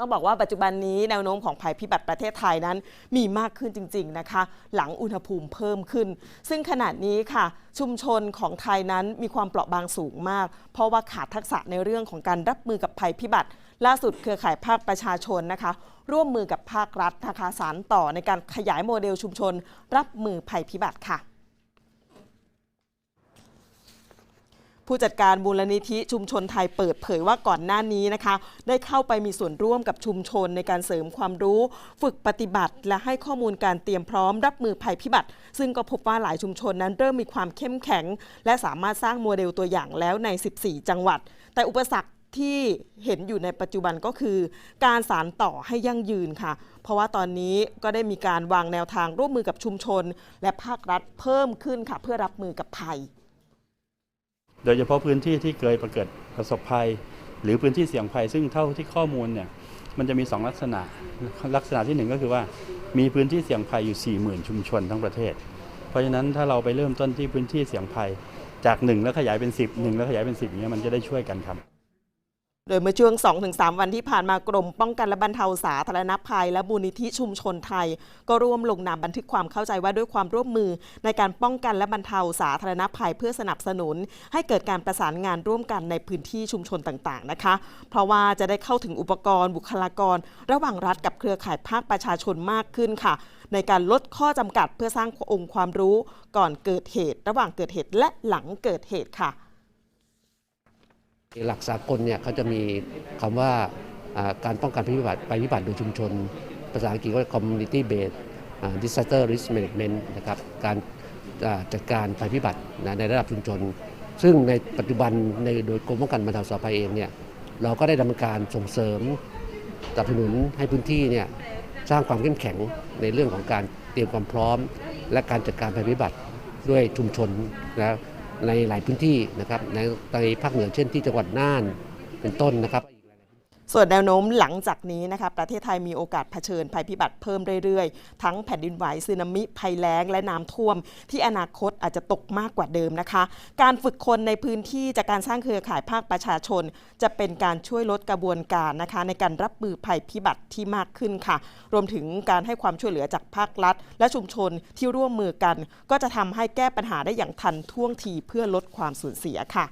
ต้องบอกว่าปัจจุบันนี้แนวโน้มของภัยพิบัติประเทศไทยนั้น มีมากขึ้นจริง ๆนะคะ หลังอุณหภูมิเพิ่มขึ้น ซึ่งขณะนี้ค่ะ ชุมชนของไทยนั้นมีความเปราะบางสูงมาก เพราะว่าขาดทักษะในเรื่องของการรับมือกับภัยพิบัติ ล่าสุดเครือข่ายภาคประชาชนนะคะ ร่วมมือกับภาครัฐนะคะสารต่อในการขยายโมเดลชุมชน รับมือภัยพิบัติค่ะ ผู้จัดการมูลนิธิชุมชนไทยเปิดเผยว่าก่อนหน้านี้นะคะ ได้เข้าไปมีส่วนร่วมกับชุมชนในการเสริมความรู้ ฝึกปฏิบัติ และให้ข้อมูลการเตรียมพร้อมรับมือภัยพิบัติ ซึ่งก็พบว่าหลายชุมชนนั้นเริ่มมีความเข้มแข็ง และสามารถสร้างโมเดลตัวอย่างแล้วใน 14 จังหวัด แต่อุปสรรคที่เห็นอยู่ในปัจจุบันก็คือ การสารต่อให้ยั่งยืนค่ะ เพราะว่าตอนนี้ก็ได้มีการวางแนวทางร่วมมือกับชุมชน และภาครัฐเพิ่มขึ้นค่ะ เพื่อรับมือกับภัย โดยเฉพาะพื้นที่ที่เคยประเกิดประสบภัย หรือพื้นที่เสี่ยงภัย ซึ่งเท่าที่ข้อมูลเนี่ยมันจะมี 2 ลักษณะ ลักษณะที่ 1 ก็คือว่ามีพื้นที่เสี่ยงภัยอยู่ 40,000 ชุมชนทั้งประเทศ เพราะฉะนั้นถ้าเราไปเริ่มต้นที่พื้นที่เสี่ยงภัยจาก 1 แล้วขยายเป็น 10 1 แล้วขยายเป็น 10อย่างเนี้ยมันจะได้ช่วยกันครับ โดยเมื่อช่วง 2-3 วันที่ผ่านมากรมป้องกันและบรรเทาสาธารณภัย และมูลนิธิชุมชนไทย ก็ร่วมลงนามบันทึกความเข้าใจว่าด้วยความร่วมมือ ในการป้องกันและบรรเทาสาธารณภัย เพื่อสนับสนุน ให้เกิดการประสานงานร่วมกันในพื้นที่ชุมชนต่างๆนะคะ เพราะว่าจะได้เข้าถึงอุปกรณ์ บุคลากร ระหว่างรัฐกับเครือข่ายภาคประชาชนมากขึ้นค่ะ ในการลดข้อจำกัดเพื่อสร้างองค์ความรู้ ก่อนเกิดเหตุ ระหว่างเกิดเหตุและหลังเกิดเหตุค่ะ หลักสากลเนี่ยเขาจะมีคำว่าอ่าการป้องกันภัยพิบัติภัยพิบัติโดยชุมชน ภาษาอังกฤษว่า community based disaster risk management นะครับการจัดการภัยพิบัตินะในระดับชุมชน ซึ่งในปัจจุบันในโดยกรมป้องกันบรรเทาสาธารณภัยเองเนี่ยเราก็ได้ดำเนินการส่งเสริมสนับสนุนให้พื้นที่เนี่ยสร้างความเข้มแข็งในเรื่องของการเตรียมความพร้อม และการจัดการภัยพิบัติด้วยชุมชนนะ ในหลายพื้นที่นะครับในภาคเหนือเช่นที่จังหวัดน่านเป็นต้นนะครับ ส่วนแนวโน้มหลังจากนี้นะคะประเทศไทยมีโอกาสเผชิญภัยพิบัติเพิ่มเรื่อยๆ ทั้งแผ่นดินไหวสึนามิภัยแล้งและน้ำท่วม ที่อนาคตอาจจะตกมากกว่าเดิมนะคะ การฝึกคนในพื้นที่จากการสร้างเครือข่ายภาคประชาชน จะเป็นการช่วยลดกระบวนการนะคะในการรับมือภัยพิบัติที่มากขึ้นค่ะ รวมถึงการให้ความช่วยเหลือจากภาครัฐ และชุมชนที่ร่วมมือกัน ก็จะทำให้แก้ปัญหาได้อย่างทันท่วงทีเพื่อลดความสูญเสียค่ะ